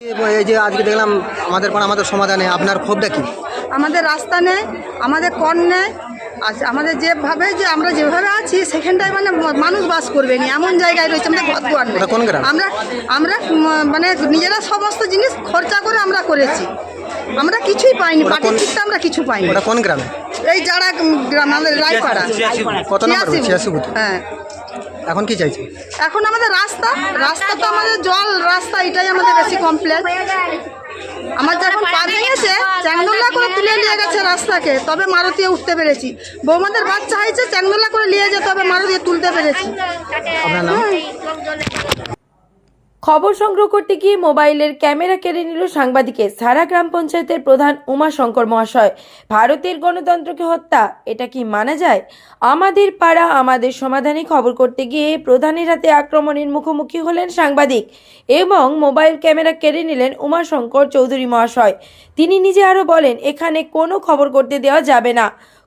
এই যে আজকে দেখলাম আমাদের পাড়া আমাদের সমাধানে আপনার ক্ষোভটা কি? আমাদের রাস্তা নেই আমাদের কর নেই আর আমাদের যেভাবে যে আমরা যেভাবে আছি সেখানটায় মানে মানুষ বাস করবে না এমন জায়গায় রয়েছে আমাদের ঘর নেই। কোন গ্রাম? আমরা আমরা মানে নিজেরা সমস্ত জিনিস খরচা করে আমরা করেছি। আমরা কিছুই পাইনি পার্টির আমরা কিছু পাইনি। ওটা কোন গ্রামে? এই যারা গ্রাম আমাদের রায়পাড়া। কত নম্বর হ্যাঁ। এখন কি চাইছে? এখন আমাদের রাস্তা। রাস্তা তো আমাদের জল রাস্তা এটাই আমাদের বেশি কমপ্লেন আমার যখন পা ভেঙেছে চ্যাংদোল্লা করে তুলে নিয়ে গেছে রাস্তাকে তবে মারুতি উঠতে পেরেছি। বৌমাদের বাচ্চা হয়েছে চ্যাংদোল্লা করে নিয়ে যেতে হবে মারুতি তুলতে পেরেছি। আপনার নাম? খবর সংগ্রহ করতে গিয়ে মোবাইলের ক্যামেরা কেড়ে নিল সাংবাদিকের সারা গ্রাম পঞ্চায়েতের প্রধান উমাশঙ্কর মহাশয়। ভারতের গণতন্ত্রকে হত্যা, এটা কি মানা যায়? আমাদের পাড়া, আমাদের সমাধানে খবর করতে গিয়ে প্রধানের হাতে আক্রমণের মুখোমুখি হলেন সাংবাদিক এবং মোবাইল ক্যামেরা কেড়ে নিলেন উমা শঙ্কর চৌধুরী মহাশয়। তিনি নিজে আরও বলেন, এখানে কোনো খবর করতে দেওয়া যাবে না।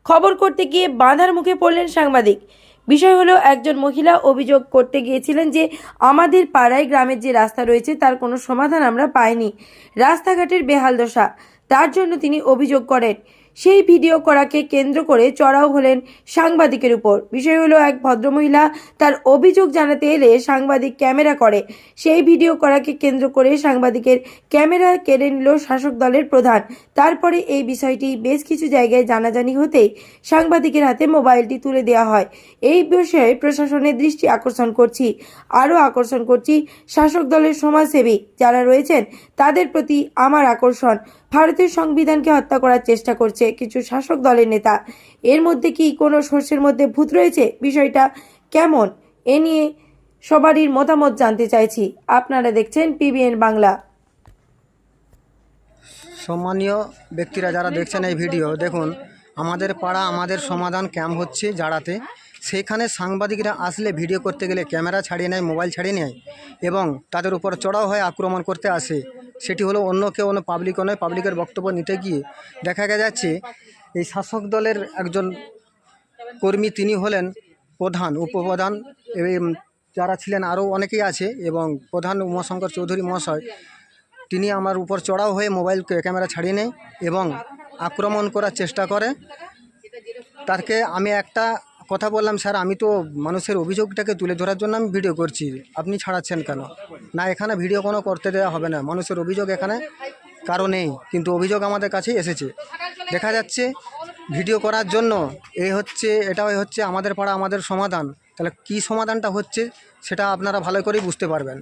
খবর করতে গিয়ে বাঁধার মুখে পড়লেন সাংবাদিক। বিষয় হলো, একজন মহিলা অভিযোগ করতে গিয়েছিলেন যে আমাদের পাড়ায় গ্রামের যে রাস্তা রয়েছে, তার কোনো সমাধান আমরা পাইনি। রাস্তাঘাটের বেহাল দশা, তার জন্য তিনি অভিযোগ করেন। সেই ভিডিও করাকে কেন্দ্র করে চড়াও হলেন সাংবাদিকের উপর। বিষয় হলো, এক ভদ্রমহিলা তার অভিযোগ জানাতে এলে সাংবাদিক ক্যামেরা করে। সেই ভিডিও করাকে কেন্দ্র করে সাংবাদিকের ক্যামেরা কেড়ে নিল শাসক দলের প্রধান। তারপরে এই বিষয়টি বেশ কিছু জায়গায় জানাজানি হতেই সাংবাদিকের হাতে মোবাইলটি তুলে দেওয়া হয়। এই বিষয়ে প্রশাসনের দৃষ্টি আকর্ষণ করছি। আরও আকর্ষণ করছি শাসক দলের সমাজসেবী যারা রয়েছেন, তাদের প্রতি আমার আকর্ষণ। ভারতের সংবিধানকে হত্যা করার চেষ্টা করছে। কিছু শাসক দলের নেতা। এর মধ্যে কি কোনো সর্ষের মধ্যে ভূত রয়েছে? বিষয়টা কেমন? এ নিয়ে সবারই মতামত জানতে চাইছি। আপনারা দেখছেন পিবিএন বাংলা। সম্মানীয় ব্যক্তিরা যারা দেখছেন এই ভিডিও, দেখুন, আমাদের পাড়া, আমাদের সমাধান ক্যাম্প হচ্ছে জাড়াতে। সেখানে সাংবাদিকরা আসলে ভিডিও করতে গেলে ক্যামেরা ছাড়িয়ে নেয়, মোবাইল ছাড়িয়ে নেয় এবং তাদের উপর চড়াও হয়ে, আক্রমণ করতে আসে। সেটি হলো অন্য কেউ, অন্য পাবলিক নয় পাবলিকের বক্তব্য নিতে গিয়ে দেখা যাচ্ছে এই শাসক দলের একজন কর্মী তিনি হলেন প্রধান, উপপ্রধান যারা ছিলেন আরও অনেকেই আছে এবং প্রধান উমাশঙ্কর চৌধুরী মহাশয়, তিনি আমার উপর চড়াও হয়ে মোবাইল ক্যামেরা ছাড়িয়ে নেয় এবং আক্রমণ করার চেষ্টা করে। তাকে আমি একটা কথা বললাম, স্যার, আমি তো মানুষের অভিযোগটাকে তুলে ধরার জন্য আমি ভিডিও করছি। আপনি ছাড়াচ্ছেন কেন? না, এখানে ভিডিও কোনো করতে দেওয়া হবে না। মানুষের অভিযোগ এখানে কারও নেই, কিন্তু অভিযোগ আমাদের কাছেই এসেছে। দেখা যাচ্ছে ভিডিও করার জন্য এই হচ্ছে এটাই হচ্ছে, আমাদের পাড়া আমাদের সমাধান। তাহলে কি সমাধানটা হচ্ছে, সেটা আপনারা ভালো করেই বুঝতে পারবেন।